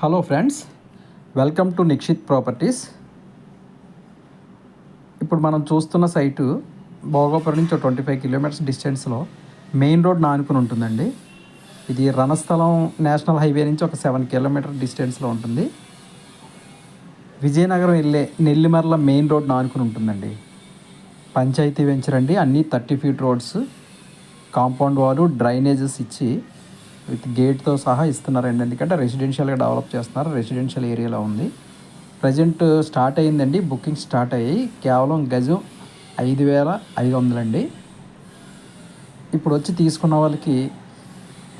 Hello friends welcome to Nikshit properties ఇప్పుడు మనం చూస్తున్న సైటు భోగాపురం నుంచి ట్వంటీ ఫైవ్ కిలోమీటర్స్ డిస్టెన్స్లో మెయిన్ రోడ్ నానుకుని ఉంటుందండి. ఇది రణస్థలం నేషనల్ హైవే నుంచి ఒక సెవెన్ కిలోమీటర్ డిస్టెన్స్లో ఉంటుంది. విజయనగరం వెళ్ళే నెల్లిమర్ల మెయిన్ రోడ్ నానుకుని ఉంటుందండి. పంచాయతీ వెంచర్ అండి. అన్నీ thirty feet roads compound wall drainages ఇచ్చి విత్ గేట్తో సహా ఇస్తున్నారండి. ఎందుకంటే రెసిడెన్షియల్గా డెవలప్ చేస్తున్నారు. రెసిడెన్షియల్ ఏరియాలో ఉంది. ప్రజెంట్ స్టార్ట్ అయిందండి బుకింగ్ స్టార్ట్ అయ్యి కేవలం గజం ఐదు వేల ఐదు వందలండి. ఇప్పుడు వచ్చి తీసుకున్న వాళ్ళకి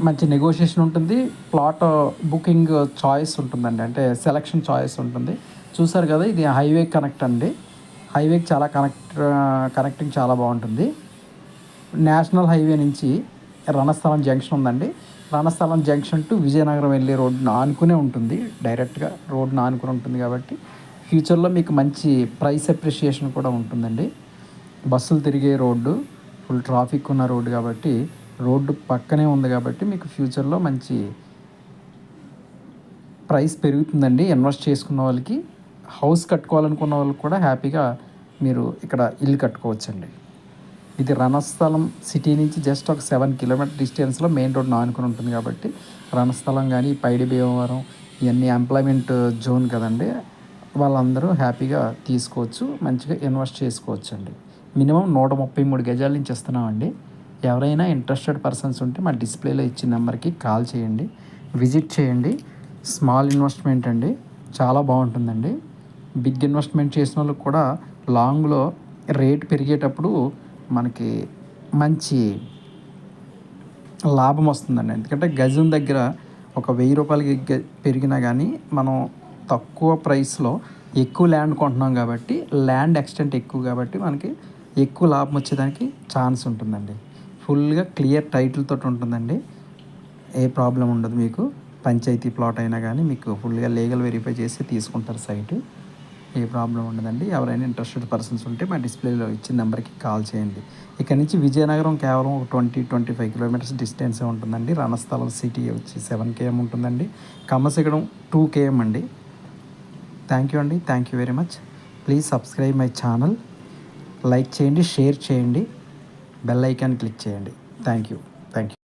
మంచి నెగోషియేషన్ ఉంటుంది. ప్లాట్ బుకింగ్ చాయిస్ ఉంటుందండి. అంటే సెలక్షన్ చాయిస్ ఉంటుంది. చూసారు కదా ఇది హైవే కనెక్ట్ అండి. హైవేకి చాలా కనెక్ట్ కనెక్టింగ్ చాలా బాగుంటుంది. నేషనల్ హైవే నుంచి రణస్థలం జంక్షన్ ఉందండి. రణస్థలం జంక్షన్ టు విజయనగరం వెళ్ళే రోడ్డును ఆనుకునే ఉంటుంది. డైరెక్ట్గా రోడ్డును ఆనుకుని ఉంటుంది కాబట్టి ఫ్యూచర్లో మీకు మంచి ప్రైస్ అప్రిషియేషన్ కూడా ఉంటుందండి. బస్సులు తిరిగే రోడ్డు ఫుల్ ట్రాఫిక్ ఉన్న రోడ్డు కాబట్టి రోడ్డు పక్కనే ఉంది కాబట్టి మీకు ఫ్యూచర్లో మంచి ప్రైస్ పెరుగుతుందండి. ఇన్వెస్ట్ చేసుకున్న వాళ్ళకి హౌస్ కట్టుకోవాలనుకున్న వాళ్ళకి కూడా హ్యాపీగా మీరు ఇక్కడ ఇల్లు కట్టుకోవచ్చండి. ఇది రణస్థలం సిటీ నుంచి జస్ట్ ఒక సెవెన్ కిలోమీటర్ డిస్టెన్స్లో మెయిన్ రోడ్ ఆనుకుని ఉంటుంది కాబట్టి రణస్థలం కానీ పైడి భీమవరం ఇవన్నీ ఎంప్లాయ్మెంట్ జోన్ కదండి. వాళ్ళందరూ హ్యాపీగా తీసుకోవచ్చు మంచిగా ఇన్వెస్ట్ చేసుకోవచ్చు అండి మినిమం నూట ముప్పై మూడు గజాల నుంచి ఇస్తున్నామండి. ఎవరైనా ఇంట్రెస్టెడ్ పర్సన్స్ ఉంటే మా డిస్ప్లేలో ఇచ్చిన నెంబర్కి కాల్ చేయండి విజిట్ చేయండి. స్మాల్ ఇన్వెస్ట్మెంట్ అండి చాలా బాగుంటుందండి. బిగ్ ఇన్వెస్ట్మెంట్ చేసిన వాళ్ళకి కూడా లాంగ్లో రేట్ పెరిగేటప్పుడు మనకి మంచి లాభం వస్తుందండి. ఎందుకంటే గజం దగ్గర ఒక వెయ్యి రూపాయలకి పెరిగినా కానీ మనం తక్కువ ప్రైస్లో ఎక్కువ ల్యాండ్ కొంటున్నాం కాబట్టి ల్యాండ్ ఎక్స్టెంట్ ఎక్కువ కాబట్టి మనకి ఎక్కువ లాభం వచ్చేదానికి ఛాన్స్ ఉంటుందండి. ఫుల్గా క్లియర్ టైటిల్తో ఉంటుందండి. ఏ ప్రాబ్లం ఉండదు మీకు. పంచాయతీ ప్లాట్ అయినా కానీ మీకు ఫుల్గా లీగల్ వెరిఫై చేసి తీసుకుంటారు సైటు. ఏ ప్రాబ్లం ఉండదండి. ఎవరైనా ఇంట్రెస్టెడ్ పర్సన్స్ ఉంటే మా డిస్ప్లేలో ఇచ్చిన నెంబర్కి కాల్ చేయండి. ఇక్కడ నుంచి విజయనగరం కేవలం ఒక ట్వంటీ ట్వంటీ ఫైవ్ కిలోమీటర్స్ డిస్టెన్సే ఉంటుందండి. రణస్థలం సిటీ వచ్చి సెవెన్ కేఎం ఉంటుందండి. కమ్మసిగడం టూ కేఎం అండి. థ్యాంక్ యూ అండి. Thank you very much please subscribe my channel like చేయండి షేర్ చేయండి. బెల్ ఐకాన్ క్లిక్ చేయండి. Thank you thank you